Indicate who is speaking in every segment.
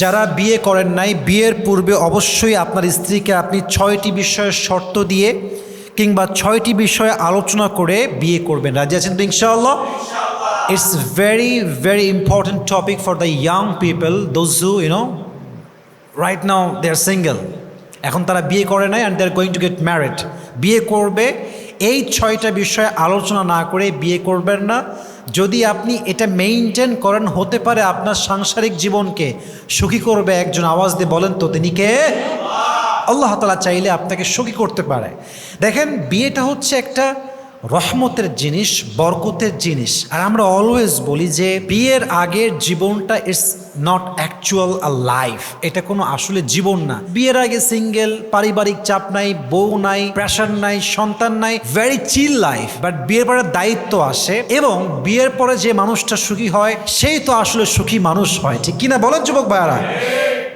Speaker 1: যারা বিয়ে করেন নাই, বিয়ের পূর্বে অবশ্যই আপনার স্ত্রীকে আপনি ছয়টি বিষয়ের শর্ত দিয়ে কিংবা ছয়টি বিষয়ে আলোচনা করে বিয়ে করবেন। রাজি আছেন তো ইনশাআল্লাহ? It's very very important topic for the young people those who you know right now they are single এখন তারা বিয়ে করে নাই and they are going to get married বিয়ে করবে, এই ছয়টা বিষয়ে আলোচনা না করে বিয়ে করবেন না। যদি আপনি এটা মেইনটেন করেন, হতে পারে আপনার সাংসারিক জীবনকে সুখী করবে একজন আওয়াজ দিয়ে বলেন তো, তিনি কে? আল্লাহ তালা চাইলে আপনাকে সুখী করতে পারে। দেখেন, বিয়েটা হচ্ছে একটা রহমতের জিনিস, বরকতের জিনিস। আর আমরা অলওয়েজ বলি যে, বিয়ের আগের জীবনটা it's not actual a life এটা কোনো আসলে জীবন না। বিয়ের আগে সিঙ্গেল পারিবারিক চাপ নাই, বউ নাই প্রেশার নাই, সন্তান নাই ভেরি চিল লাইফ বাট বিয়ের পরে দায়িত্ব আসে এবং বিয়ের পরে যে মানুষটা সুখী হয়, সেই তো আসলে সুখী মানুষ হয়। ঠিক কিনা বলেন যুবক ভাইয়ারা?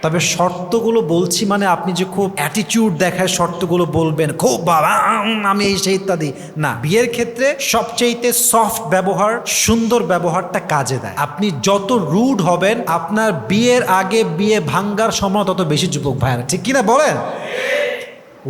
Speaker 1: তবে শর্তগুলো বলছি মানে আপনি যে খুব অ্যাটিটিউড দেখায় শর্তগুলো বলবেন, খুব বাবা, আমি এই সেই ইত্যাদি। না, বিয়ের ক্ষেত্রে সবচেয়েতে সফট ব্যবহার, সুন্দর ব্যবহারটা কাজে দেয়। আপনি যত রুড হবেন, আপনার বিয়ের আগে বিয়ে ভাঙ্গার সময় তত বেশি যুবক ভাইয়ারা। ঠিক কিনা বলেন?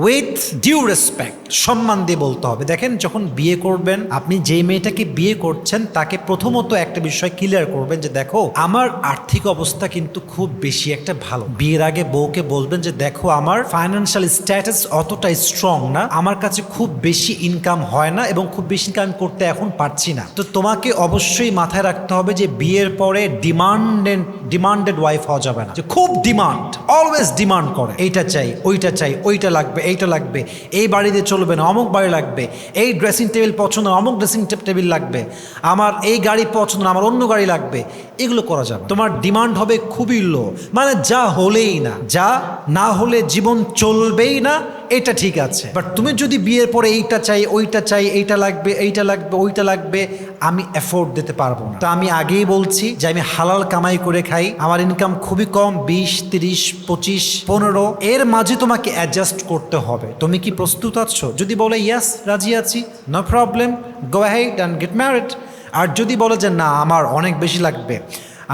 Speaker 1: উইথ ডিউ রেসপেক্ট সম্মান দিয়ে বলতে হবে। দেখেন, যখন বিয়ে করবেন, আপনি যেই মেয়েটাকে বিয়ে করছেন, তাকে প্রথমত একটা বিষয় ক্লিয়ার করবেন যে, দেখো, আমার আর্থিক অবস্থা কিন্তু খুব বেশি একটা ভালো। বিয়ের আগে বউকে বলবেন যে, দেখো, আমার ফাইন্যান্সিয়াল স্ট্যাটাস অতটা স্ট্রং না। আমার কাছে খুব বেশি ইনকাম হয় না এবং খুব বেশি ইনকাম করতে এখন পারছি না। তো তোমাকে অবশ্যই মাথায় রাখতে হবে যে, বিয়ের পরে ডিমান্ডেড ডিমান্ডেড ওয়াইফ হওয়া যাবে না। যে, খুব ডিমান্ড অলওয়েজ ডিমান্ড করে। এইটা চাই, ওইটা চাই, ওইটা লাগবে, এইটা লাগবে। এই বাড়িতে চলবে না অমুক বাড়ি লাগবে এই ড্রেসিং টেবিল পছন্দ অমুক ড্রেসিং টেবিল লাগবে আমার এই গাড়ি পছন্দ না, আমার অন্য গাড়ি লাগবে এগুলো করা যাবে তোমার ডিমান্ড হবে খুবই লো মানে যা হলেই না যা না হলে জীবন চলবেই না এটা ঠিক আছে। বাট তুমি যদি বিয়ের পরে এইটা চাই, ওইটা চাই, এইটা লাগবে এইটা লাগবে, ওইটা লাগবে, আমি এফোর্ড দিতে পারব না। তো আমি আগেই বলছি যে আমি হালাল কামাই করে খাই, আমার ইনকাম খুবই কম, বিশ, তিরিশ, পঁচিশ, পনেরো, এর মাঝে তোমাকে অ্যাডজাস্ট করতে হবে। তুমি কি প্রস্তুত আছো? যদি বলে ইয়াস রাজি আছি no problem go ahead and get married আর যদি বলে যে না, আমার অনেক বেশি লাগবে,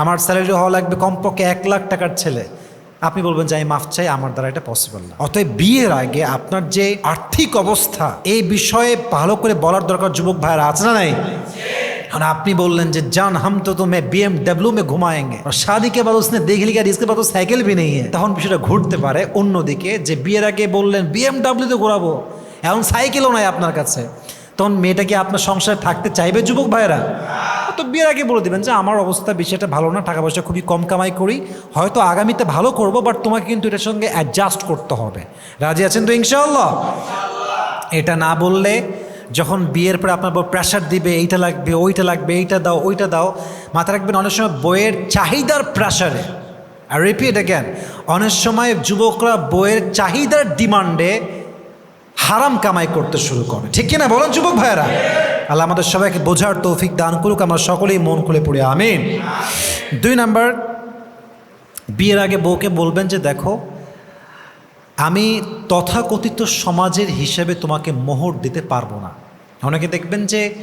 Speaker 1: আমার স্যালারি হওয়া লাগবে কমপক্ষে এক লাখ টাকার ছেলে আপনি বলবেন যে আমি মাফ চাই আমার দ্বারা এটা পসিবল না অতএব বিয়ের আগে আপনার যে আর্থিক অবস্থা এই বিষয়ে ভালো করে বলার দরকার যুবক ভাইয়েরা আছে না নাই और আপনি বললেন যে জান হাম তো तुम्हें BMW में घुमाएंगे और शादी के बाद उसने देख लिया कि इसके पास तो साइकिल भी नहीं है তখন বিষয়টা ঘুরতে পারে অন্যদিকে যে বিয়ের আগে বললেন BMW তে ঘোরাবো এখন সাইকেলও নাই আপনার কাছে তখন মেয়েটা কি আপনার সংসারে থাকতে চাইবে, যুবক ভাইয়েরা? তো বিয়ের আগে বলে দেবেন যে, আমার অবস্থা বেশি একটা ভালো না, টাকা পয়সা খুবই কম কামাই করি। হয়তো আগামীতে ভালো করব বাট তোমাকে কিন্তু এটার সঙ্গে অ্যাডজাস্ট করতে হবে। রাজি আছেন তো ইনশাআল্লাহ? এটা না বললে যখন বিয়ের পরে আপনার বউ প্রেশার দিবে, এইটা লাগবে, ওইটা লাগবে, এইটা দাও, ওইটা দাও। মাথা রাখবেন, অনেক সময় বইয়ের চাহিদার প্রেশারে আর রিপিট অ্যাগেন অনেক সময় যুবকরা বইয়ের চাহিদার ডিমান্ডে হারাম কামাই করতে শুরু করে। ঠিক কিনা বলেন যুবক ভাইয়েরা? আল্লাহ আমাদের সবাইকে বোঝার তৌফিক দান করুক, আমরা সকলেই মন খুলে পড়ি, আমিন। দুই নাম্বার, বিয়ের আগে বউকে বলবেন যে, দেখো, আমি তথাকথিত সমাজের হিসেবে তোমাকে মোহর দিতে পারব না। অনেকে দেখবেন যে,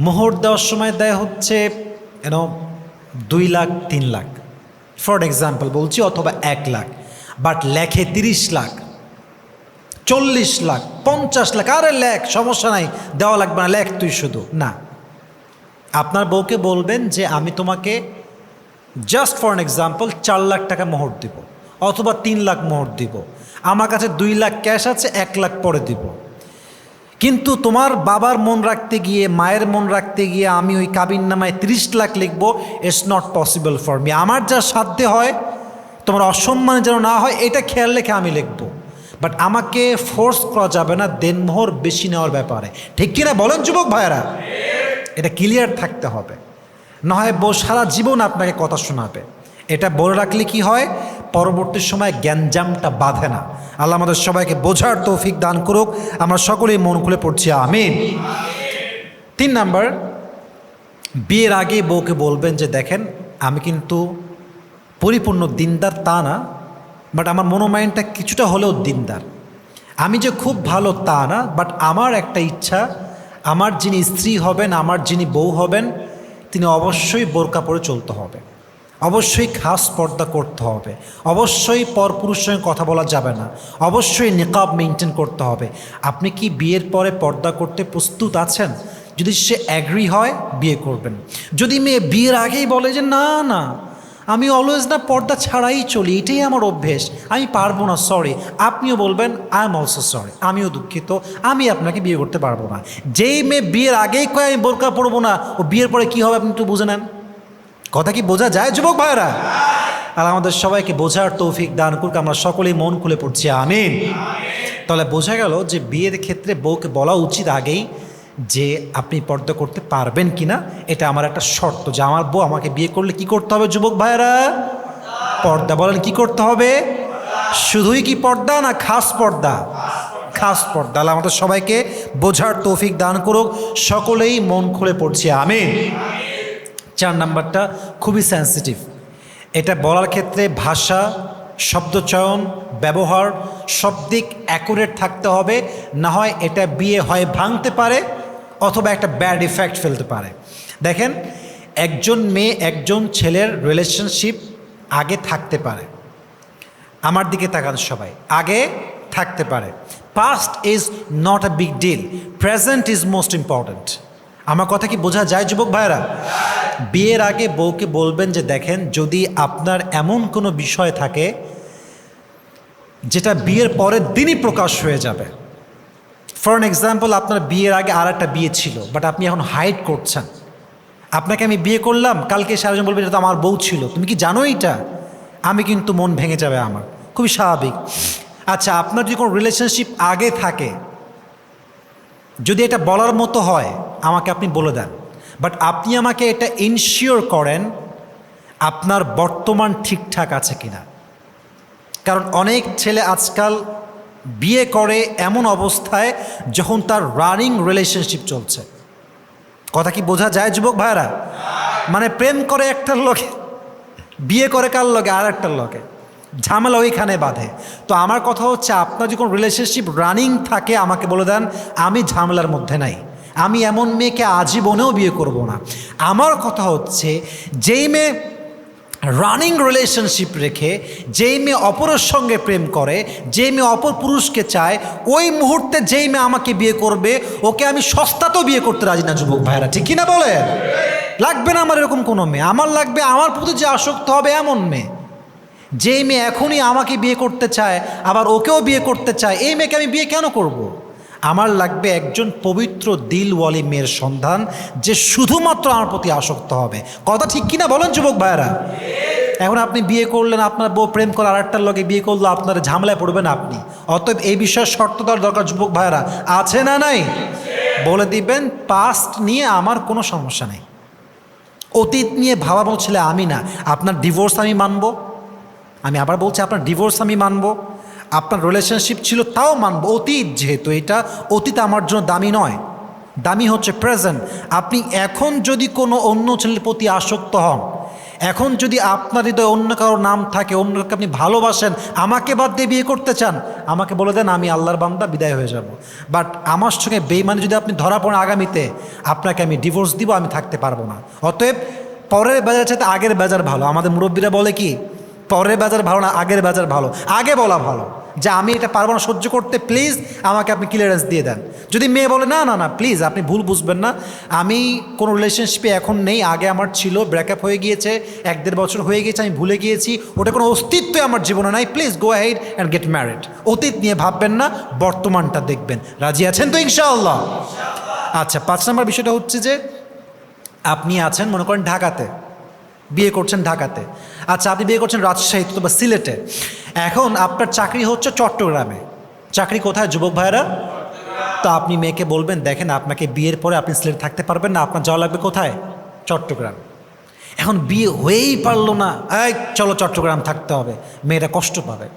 Speaker 1: মোহর দেওয়ার সময় দেয় হচ্ছে এন দুই লাখ, তিন লাখ। ফর এক্সাম্পল বলছি, অথবা এক লাখ বাট লেখে তিরিশ লাখ। চল্লিশ লাখ, পঞ্চাশ লাখ, আরে লেখ, সমস্যা নাই, দেওয়া লাগবে না, লেখ তুই শুধু, না। আপনার বউকে বলবেন যে আমি তোমাকে জাস্ট ফর অ্যান এক্সাম্পল চার লাখ টাকা মোহর দিব, অথবা তিন লাখ মোহর দিব, আমার কাছে দুই লাখ ক্যাশ আছে, এক লাখ পরে দিব। কিন্তু তোমার বাবার মন রাখতে গিয়ে, মায়ের মন রাখতে গিয়ে আমি ওই কাবিন নামায় তিরিশ লাখ লিখব it's not possible for me আমার যা সাধ্যে হয়, তোমার অসম্মান যেন না হয়, এটা খেয়াল রেখে আমি লিখব। বাট আমাকে ফোর্স করা যাবে না, দেনমোহর বেশি নেওয়ার ব্যাপারে। ঠিক কিনা বলেন যুবক ভাইয়েরা? এটা ক্লিয়ার থাকতে হবে। না হয় বউ সারা জীবন আপনাকে কথা শোনাবে। এটা বলে রাখলে কি হয়? পরবর্তী সময় জ্ঞানজামটা বাঁধে না। আল্লাহ আমাদের সবাইকে বোঝার তৌফিক দান করুক। আমরা সকলেই মন খুলে পড়ছি, আমিন। তিন নাম্বার, বিয়ের আগে বউকে বলবেন যে, দেখেন, আমি কিন্তু পরিপূর্ণ দিনদার তা না বাট আমার মনোমাইন্ডটা কিছুটা হলেও দিনদার। আমি যে খুব ভালো তা না বাট আমার একটা ইচ্ছা, আমার যিনি স্ত্রী হবেন, আমার যিনি বউ হবেন, তিনি অবশ্যই বোরকা পরে চলতে হবে। অবশ্যই খাস পর্দা করতে হবে। অবশ্যই পরপুরুষ সঙ্গে কথা বলা যাবে না। অবশ্যই নিকাব মেনটেন করতে হবে। আপনি কি বিয়ের পরে পর্দা করতে প্রস্তুত আছেন? যদি সে অ্যাগ্রি হয়, বিয়ে করবেন। যদি মেয়ে বিয়ের আগেই বলে যে না না আমি অলওয়েজ না পর্দা ছাড়াই চলি, এটাই আমার অভ্যেস। আমি পারব না সরি আপনিও বলবেন আই এম অলসো সরি আমিও দুঃখিত। আমি আপনাকে বিয়ে করতে পারব না। যেই মেয়ে বিয়ের আগেই কয়, আমি বোরকা পরবো না। ও বিয়ের পরে কী হবে, আপনি একটু বুঝে নেন। কথা কি বোঝা যায়, যুবক ভাইরা আর আমাদের সবাইকে বোঝার তৌফিক দান করুক, আমরা সকলেই মন খুলে পড়ছি, আমিন। তাহলে বোঝা গেল যে বিয়ের ক্ষেত্রে বউকে বলা উচিত আগেই যে আপনি পর্দা করতে পারবেন কি না এটা আমার একটা শর্ত। যে আমার বউ আমাকে বিয়ে করলে কি করতে হবে, যুবক ভাইরা পর্দা বলেন, কি করতে হবে? শুধুই কি পর্দা না খাস পর্দা? খাস পর্দা। আমাদের সবাইকে বোঝার তৌফিক দান করুক। সকলেই মন খুলে পড়ছে আমি চার নাম্বারটা খুবই সেন্সিটিভ এটা বলার ক্ষেত্রে ভাষা শব্দচয়ন ব্যবহার, সব দিক অ্যাকুরেট থাকতে হবে। না হয় এটা বিয়ে হয়, ভাঙতে পারে। অথবা একটা ব্যাড ইফেক্ট ফেলতে পারে। দেখেন, একজন মেয়ে, একজন ছেলের রিলেশনশিপ আগে থাকতে পারে। আমার দিকে তাকান সবাই, আগে থাকতে পারে। Past is not a big deal present is most important আমার কথা কি বোঝা যায়, যুবক ভাইরা বিয়ের আগে বউকে বলবেন যে, দেখেন, যদি আপনার এমন কোনো বিষয় থাকে, যেটা বিয়ের পরের দিনই প্রকাশ হয়ে যাবে ফর অ্যান এক্সাম্পল আপনার বিয়ের আগে আর একটা বিয়ে ছিল বাট আপনি এখন হাইড করছেন। আপনাকে আমি বিয়ে করলাম, কালকে সারাজন বলবে, এটা তো আমার বউ ছিল। তুমি কি জানো এটা আমি কিন্তু মন ভেঙে যাবে আমার। খুবই স্বাভাবিক। আচ্ছা আপনার যদি কোনো রিলেশনশিপ আগে থাকে, যদি এটা বলার মতো হয়, আমাকে আপনি বলে দেন। বাট আপনি আমাকে এটা ইনশিওর করেন, আপনার বর্তমান ঠিকঠাক আছে কিনা। কারণ অনেক ছেলে আজকাল বিয়ে করে এমন অবস্থায় যখন তার রানিং রিলেশনশিপ চলছে। কথা কি বোঝা যায়, যুবক ভাইরা মানে প্রেম করে একটার লগে, বিয়ে করে কার লগে? আর একটার লগে। ঝামেলা ওইখানে বাঁধে। তো আমার কথা হচ্ছে, আপনার যখন রিলেশনশিপ রানিং থাকে, আমাকে বলে দেন, আমি ঝামেলার মধ্যে নাই। আমি এমন মেয়েকে আজীবনেও বিয়ে করব না। আমার কথা হচ্ছে, যেই মেয়ে রানিং রিলেশনশিপ রেখে যেই মেয়ে অপরের সঙ্গে প্রেম করে, যেই মেয়ে অপর পুরুষকে চায়, ওই মুহূর্তে যেই মেয়ে আমাকে বিয়ে করবে, ওকে আমি সস্তাতেও বিয়ে করতে রাজি না, যুবক ভাইরা ঠিক কিনা বলে লাগবে না আমার এরকম কোনো মেয়ে? আমার লাগবে, আমার প্রতি যে আসক্ত হবে এমন মেয়ে। যেই মেয়ে এখনই আমাকে বিয়ে করতে চায়, আবার ওকেও বিয়ে করতে চায়, এই মেয়েকে আমি বিয়ে কেন করব। আমার লাগবে একজন পবিত্র দিলওয়ালি মেয়ের সন্ধান যে শুধুমাত্র আমার প্রতি আসক্ত হবে। কথা ঠিক কিনা বলেন যুবক ভাইয়েরা? এখন আপনি বিয়ে করলেন, আপনার বউ প্রেম করে আর একটার লগে বিয়ে করল, আপনার ঝামেলায় পড়বেন আপনি। অতএব এই বিষয়ে শর্ত দেওয়ার দরকার যুবক ভাইয়েরা। আছে না নাই? বলে দিবেন পাস্ট নিয়ে আমার কোনো সমস্যা নেই। অতীত নিয়ে ভাবাবো ছেলে আমি না। আপনার ডিভোর্স আমি মানবো। আমি আবার বলছি, আপনার ডিভোর্স আমি মানবো। আপনার রিলেশনশিপ ছিল, তাও মানব। অতীত যেহেতু এটা, অতীত আমার জন্য দামি নয়। দামি হচ্ছে প্রেজেন্ট আপনি এখন যদি কোনো অন্য ছেলের প্রতি আসক্ত হন, এখন যদি আপনার হৃদয়ে অন্য কারও নাম থাকে অন্য কাউকে আপনি ভালোবাসেন, আমাকে বাদ দিয়ে বিয়ে করতে চান, আমাকে বলে দেন, আমি আল্লাহর বান্দা, বিদায় হয়ে যাব। বাট আমার সঙ্গে বেইমানি যদি আপনি ধরা পড়েন আগামীতে, আপনাকে আমি ডিভোর্স দিব, আমি থাকতে পারব না। অতএব পরের বাজার চাইতে আগের বাজার ভালো। আমাদের মুরব্বীরা বলে কি পরের বাজার ভালো না আগের বাজার ভালো? আগে বলা ভালো। যে আমি এটা পারব না সহ্য করতে প্লিজ আমাকে আপনি ক্লিয়ারেন্স দিয়ে দেন। যদি মেয়ে বলে, না না না প্লিজ আপনি ভুল বুঝবেন না। আমি কোনো রিলেশনশিপে এখন নেই, আগে আমার ছিল ব্রেকআপ হয়ে গিয়েছে, এক দেড় বছর হয়ে গিয়েছে, আমি ভুলে গিয়েছি। ওটা কোনো অস্তিত্বই আমার জীবনে নাই। Please go head and get married অতীত নিয়ে ভাববেন না, বর্তমানটা দেখবেন। রাজি আছেন তো ইনশাআল্লাহ? আচ্ছা পাঁচ নম্বর বিষয়টা হচ্ছে যে, আপনি আছেন, মনে করেন, ঢাকাতে। বিয়ে করছেন ঢাকাতে। আচ্ছা আপনি বিয়ে করছেন রাজশাহীতে বা সিলেটে। এখন আপনার চাকরি হচ্ছে চট্টগ্রামে। চাকরি কোথায়, যুবক ভাইরা তো আপনি মেয়েকে বলবেন, দেখেন আপনাকে বিয়ের পরে আপনি সিলেট থাকতে পারবেন না, আপনার যাওয়া লাগবে কোথায়? চট্টগ্রাম। এখন বিয়ে হয়েই পারল না। এই, চলো চট্টগ্রাম থাকতে হবে। মেয়েরা কষ্ট পাবে।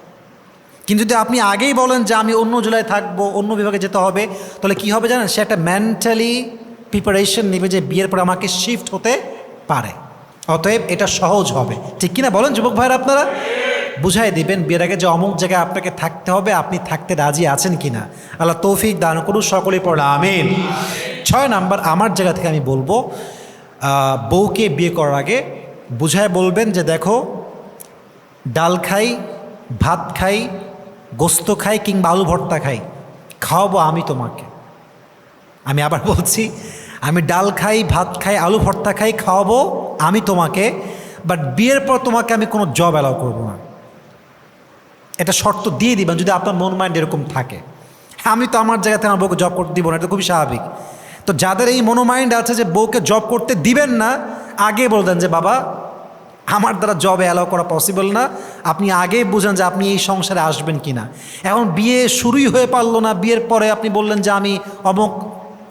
Speaker 1: কিন্তু যদি আপনি আগেই বলেন যে আমি অন্য জেলায় থাকব, অন্য বিভাগে যেতে হবে, তাহলে কি হবে জানেন? সে একটা মেন্টালি প্রিপারেশন নেবে যে বিয়ের পর আমাকে শিফট হতে পারে। অতএব এটা সহজ হবে। ঠিক কিনা বলেন যুবক ভাইরা আপনারা? বুঝাই দিবেন, বিয়ের আগে যে অমুক জায়গায় আপনাকে থাকতে হবে, আপনি থাকতে রাজি আছেন কিনা। আল্লাহ তৌফিক দান করুন সকলেই পড়া আমিন। ছয় নাম্বার, আমার জায়গা থেকে আমি বলব বউকে বিয়ে করার আগে বুঝায় বলবেন যে দেখো, ডাল খাই, ভাত খাই, গোস্ত খাই কিংবা আলু ভর্তা খাই, খাওয়াবো আমি তোমাকে। আমি আবার বলছি, আমি ডাল খাই, ভাত খাই, আলু ভর্তা খাই, খাওয়াবো আমি তোমাকে বাট বিয়ের পর তোমাকে আমি কোনো জব অ্যালাউ করব না। এটা শর্ত দিয়ে দিবেন যদি আপনার মন মাইন্ড এরকম থাকে। হ্যাঁ আমি তো আমার জায়গাতে আমার বউকে জব করতে দিব না, এটা খুবই স্বাভাবিক। তো যাদের এই মনোমাইন্ড আছে যে বউকে জব করতে দিবেন না, আগে বলতেন যে, বাবা, আমার দ্বারা জবে অ্যালাউ করা পসিবল না। আপনি আগেই বুঝেন যে আপনি এই সংসারে আসবেন কি না এখন বিয়ে শুরুই হয়ে পারল না, বিয়ের পরে আপনি বললেন যে, আমি অমুক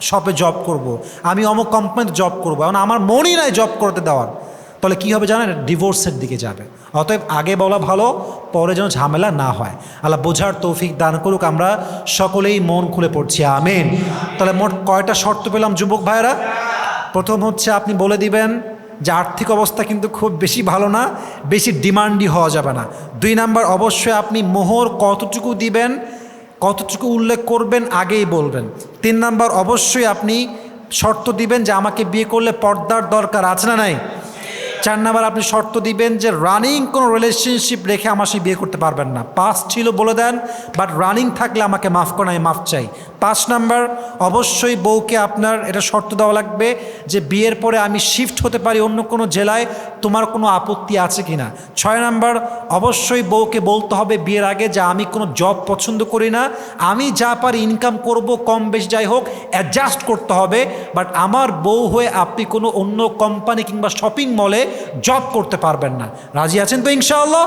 Speaker 1: শপে জব করব। আমি অমুক কোম্পানিতে জব করব। এখন আমার মনই নাই জব করতে দেওয়ার। তাহলে কী হবে জানেন? ডিভোর্সের দিকে যাবে। অতএব আগে বলা ভালো, পরে যেন ঝামেলা না হয়। আল্লাহ বোঝার তৌফিক দান করুক, আমরা সকলেই মন খুলে পড়ছি। আমেন। তাহলে মোট কয়টা শর্ত পেলাম যুবক ভাইয়েরা? প্রথম হচ্ছে আপনি বলে দিবেন যে আর্থিক অবস্থা কিন্তু খুব বেশি ভালো না, বেশি ডিমান্ডই হওয়া যাবে না। দুই নাম্বার, অবশ্যই আপনি মোহর কতটুকু দিবেন কতটুকু উল্লেখ করবেন আগেই বলবেন। তিন নাম্বার, অবশ্যই আপনি শর্ত দিবেন যে আমাকে বিয়ে করলে পর্দার দরকার আছে না নাই? চার নাম্বার আপনি শর্ত দিবেন যে রানিং কোনো রিলেশনশিপ রেখে আমার সাথে বিয়ে করতে পারবেন না। পাস ছিল বলে দেন বাট রানিং থাকলে আমাকে মাফ করেন, আমি মাফ চাই। পাঁচ নাম্বার, অবশ্যই বউকে আপনার এটা শর্ত দেওয়া লাগবে যে বিয়ের পরে আমি শিফট হতে পারি অন্য কোনো জেলায়, তোমার কোনো আপত্তি আছে কি না ছয় নাম্বার, অবশ্যই বউকে বলতে হবে বিয়ের আগে যে আমি কোনো জব পছন্দ করি না, আমি যা পারি ইনকাম করব, কম বেশি যাই হোক অ্যাডজাস্ট করতে হবে বাট আমার বউ হয়ে আপনি কোনো অন্য কোম্পানি কিংবা শপিং মলে জব করতে পারবেন না। রাজি আছেন তো ইনশাআল্লাহ?